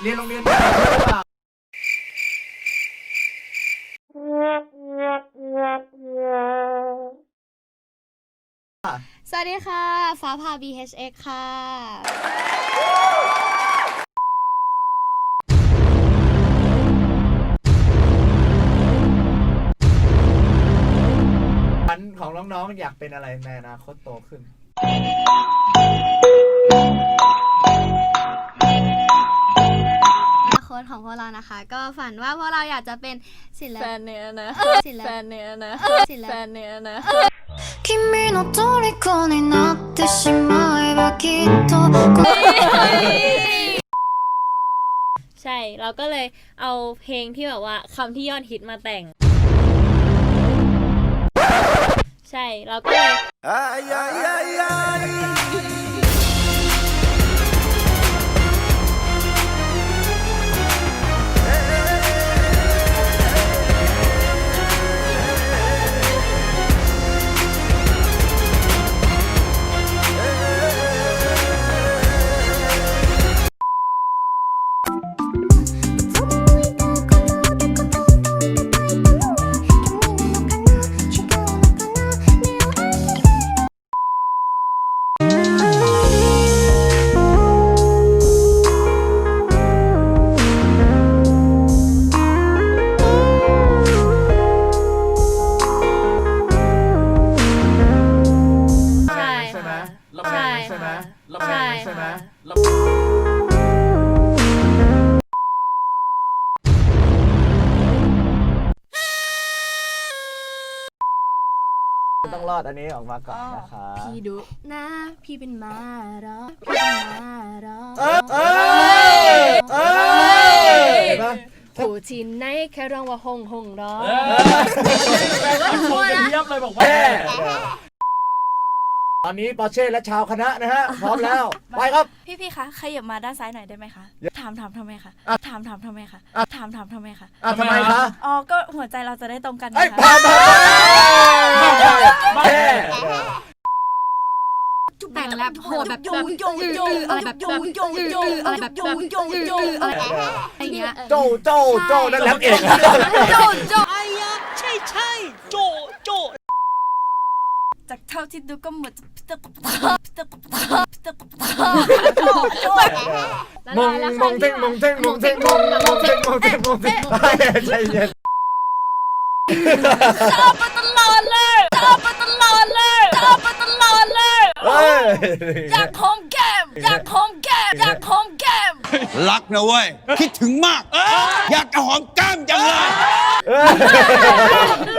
เรียนโรงเรียนเดียวกันหรือเปล่าสวัสดีค่ะ ฟ้าพา BHX ค่ะ ฝันของน้องๆอยากเป็นอะไรในอนาคตโตขึ้น นะคะ ก็ฝันว่าพวกเราอยากจะเป็นศิล แฟ ปิ น น เนื้อนะ ศิล แฟ ปิ น น เนื้อนะ ศิล แฟ ปิ น น เนื้อนะ 君の虜になってしまえばきっと ใช่ เราก็เลยเอาเพลงที่แบบว่าคำที่ยอดฮิตมาแต่ง ใช่ เราก็เลย ใช่ ใช่ไหมค่ะใช่ใช่ไหมใช่ใช่ไหม ค่ะต้องรอดอันนี้ออกมาก่อนนะคะพี่ดุนะ พี่เป็นม้าเหรอพี่เป็นม้าเหรอเออเออเออเห็นปะผู้ที่ไหนแค่ร้องว่าหงหงร้องเยี่ยมเลยบ อกว่าตอนนี้ปอร์เช่และชาวคณะนะฮะ พร้อมแล้ว ไปครับ พี่พี่ๆคะขยับมาด้านซ้ายหน่อยได้ไหมคะ ถามถามทำไมคะ อะ ถามถามทำไมคะอะถามถามทำไมคะ อะทำไมคะอ๋อ ก็หัวใจเราจะได้ตรงกันไอ้ยนะพาคะมาแค่แต่งแล้วโหดแบบโยโยโยอะไรแบบโยแบบโยโยอะไรแบบโยโยโยอะไรอะไรเงี้ยโจโจโจนั่นแหล้วเอง โจโจจากเท่าที่ดูก็เหมือนจะมงมงเท่งมงเท่งมงเท่งมงมงเท่งมงเท่งมงเท่งใจเย็นชอบมาตลอดเลยชอบมาตลอดเลยชอบมาตลอดเลยเฮ้ยอยากหอมแก้มอยากหอมแก้มอยากหอมแก้มรักนะเว้ยคิดถึงมาก อยากจะหอมแก้มจังเลยเฮ้ย